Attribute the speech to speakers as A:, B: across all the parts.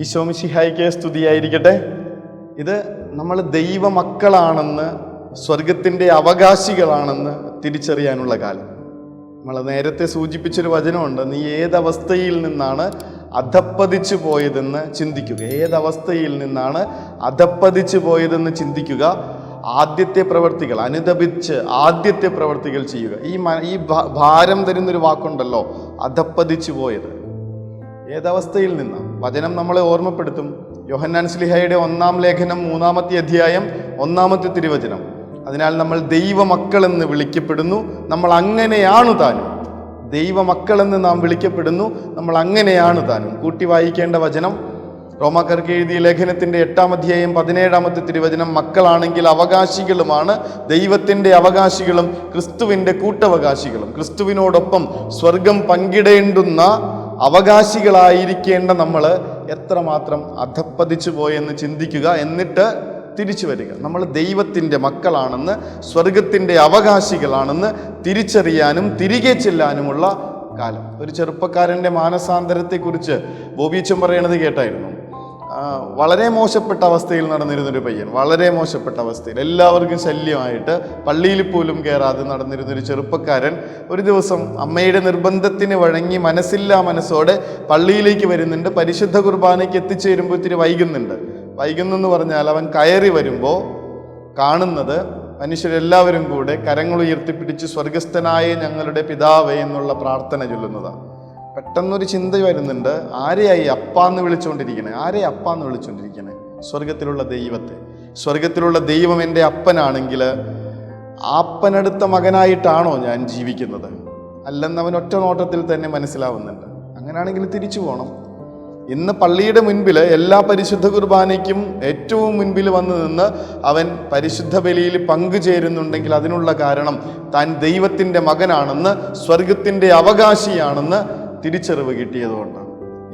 A: ഈശോമിശിഹായിക്ക് സ്തുതിയായിരിക്കട്ടെ. ഇത് നമ്മൾ ദൈവമക്കളാണെന്ന് സ്വർഗത്തിന്റെ അവകാശികളാണെന്ന് തിരിച്ചറിയാനുള്ള കാലം. നമ്മൾ നേരത്തെ സൂചിപ്പിച്ചൊരു വചനമുണ്ട് നീ ഏതവസ്ഥയിൽ നിന്നാണ് അധപ്പതിച്ചു പോയതെന്ന് ചിന്തിക്കുക. ഏതവസ്ഥയിൽ നിന്നാണ് അധപ്പതിച്ചു പോയതെന്ന് ചിന്തിക്കുക. ആദ്യത്തെ പ്രവർത്തികൾ അനുദപിച്ച് ആദ്യത്തെ പ്രവർത്തികൾ ചെയ്യുക. ഈ ഈ ഭാരം തരുന്നൊരു വാക്കുണ്ടല്ലോ അധപ്പതിച്ചു പോയത്. ഏതവസ്ഥയിൽ നിന്ന്? വചനം നമ്മളെ ഓർമ്മപ്പെടുത്തും. യോഹന്നാൻ സ്ലിഹയുടെ ഒന്നാം ലേഖനം മൂന്നാമത്തെ അധ്യായം ഒന്നാമത്തെ തിരുവചനം. അതിനാൽ നമ്മൾ ദൈവമക്കളെന്ന് വിളിക്കപ്പെടുന്നു. നമ്മൾ അങ്ങനെയാണ് താനും. ദൈവമക്കളെന്ന് നാം വിളിക്കപ്പെടുന്നു. നമ്മൾ അങ്ങനെയാണ് താനും. കൂട്ടി വായിക്കേണ്ട വചനം. റോമാക്കാർക്ക് എഴുതിയ ലേഖനത്തിന്റെ എട്ടാം അധ്യായം പതിനേഴാമത്തെ തിരുവചനം മക്കളാണെങ്കിൽ അവകാശികളുമാണ്. ദൈവത്തിന്റെ അവകാശികളും ക്രിസ്തുവിന്റെ കൂട്ടവകാശികളും. ക്രിസ്തുവിനോടൊപ്പം സ്വർഗം പങ്കിടേണ്ടുന്ന അവകാശികളായിരിക്കേണ്ട നമ്മൾ എത്രമാത്രം അധപ്പതിച്ചു പോയെന്ന് ചിന്തിക്കുക എന്നിട്ട് തിരിച്ചു വരിക. നമ്മൾ ദൈവത്തിന്റെ മക്കളാണെന്ന് സ്വർഗത്തിന്റെ അവകാശികളാണെന്ന് തിരിച്ചറിയാനും തിരികെ ചെല്ലാനുമുള്ള കാലം. ഒരു ചെറുപ്പക്കാരന്റെ മാനസാന്തരത്തെക്കുറിച്ച് ബോബീച്ചൻ പറയണത് കേട്ടായിരുന്നു? വളരെ മോശപ്പെട്ട അവസ്ഥയിൽ നടന്നിരുന്നൊരു പയ്യൻ വളരെ മോശപ്പെട്ട അവസ്ഥയിൽ. എല്ലാവർക്കും ശല്യമായിട്ട് പള്ളിയിൽ പോലും കയറാതെ നടന്നിരുന്നൊരു ചെറുപ്പക്കാരൻ ഒരു ദിവസം അമ്മയുടെ നിർബന്ധത്തിന് വഴങ്ങി മനസ്സില്ലാ മനസ്സോടെ പള്ളിയിലേക്ക് വരുന്നുണ്ട്. പരിശുദ്ധ കുർബാനയ്ക്ക് എത്തിച്ചേരുമ്പോൾ ഇത്തിരി വൈകുന്നുണ്ട്. വൈകുന്നെന്ന് പറഞ്ഞാൽ അവൻ കയറി വരുമ്പോൾ കാണുന്നത് മനുഷ്യരെല്ലാവരും കൂടെ കരങ്ങൾ ഉയർത്തിപ്പിടിച്ച് സ്വർഗസ്ഥനായ ഞങ്ങളുടെ പിതാവേ എന്നുള്ള പ്രാർത്ഥന ചൊല്ലുന്നതാണ് പെട്ടെന്നൊരു ചിന്ത വരുന്നുണ്ട് ആരെയായി അപ്പാന്ന് വിളിച്ചുകൊണ്ടിരിക്കണേ ആരെ അപ്പാന്ന് വിളിച്ചുകൊണ്ടിരിക്കണേ സ്വർഗത്തിലുള്ള ദൈവത്തെ. സ്വർഗത്തിലുള്ള ദൈവം എന്റെ അപ്പനാണെങ്കിൽ അപ്പനടുത്ത മകനായിട്ടാണോ ഞാൻ ജീവിക്കുന്നത്? അല്ലെന്ന് അവൻ ഒറ്റ നോട്ടത്തിൽ തന്നെ മനസ്സിലാവുന്നുണ്ട്. അങ്ങനെയാണെങ്കിൽ തിരിച്ചു പോകണം ഇന്ന് പള്ളിയുടെ മുൻപിൽ എല്ലാ പരിശുദ്ധ കുർബാനയ്ക്കും ഏറ്റവും മുൻപിൽ വന്ന് നിന്ന് അവൻ പരിശുദ്ധ ബലിയിൽ പങ്കുചേരുന്നുണ്ടെങ്കിൽ അതിനുള്ള കാരണം താൻ ദൈവത്തിന്റെ മകനാണെന്ന് സ്വർഗത്തിന്റെ അവകാശിയാണെന്ന് തിരിച്ചറിവ് കിട്ടിയതുകൊണ്ടാണ്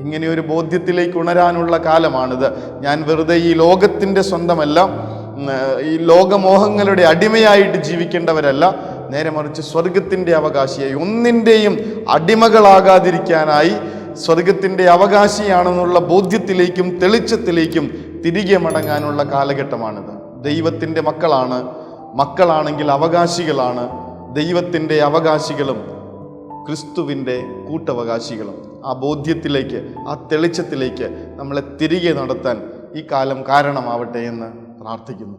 A: ഇങ്ങനെ ഒരു ബോധ്യത്തിലേക്ക് ഉണരാനുള്ള കാലമാണിത്. ഞാൻ വെറുതെ ഈ ലോകത്തിന്റെ സ്വന്തമല്ല ഈ ലോകമോഹങ്ങളുടെ അടിമയായിട്ട് ജീവിക്കേണ്ടവരല്ല. നേരെ മറിച്ച് സ്വർഗത്തിന്റെ അവകാശിയായി ഒന്നിന്റെയും അടിമകളാകാതിരിക്കാനായി സ്വർഗത്തിന്റെ അവകാശിയാണെന്നുള്ള ബോധ്യത്തിലേക്കും തെളിച്ചത്തിലേക്കും തിരികെ മടങ്ങാനുള്ള കാലഘട്ടമാണിത്. ദൈവത്തിന്റെ മക്കളാണ് മക്കളാണെങ്കിൽ അവകാശികളാണ് ദൈവത്തിന്റെ അവകാശികളും ക്രിസ്തുവിന്റെ കൂട്ടവകാശികളും ആ ബോധ്യത്തിലേക്ക് ആ തെളിച്ചത്തിലേക്ക് നമ്മളെ തിരികെ നടത്താൻ ഈ കാലം കാരണമാവട്ടെ എന്ന് പ്രാർത്ഥിക്കുന്നു.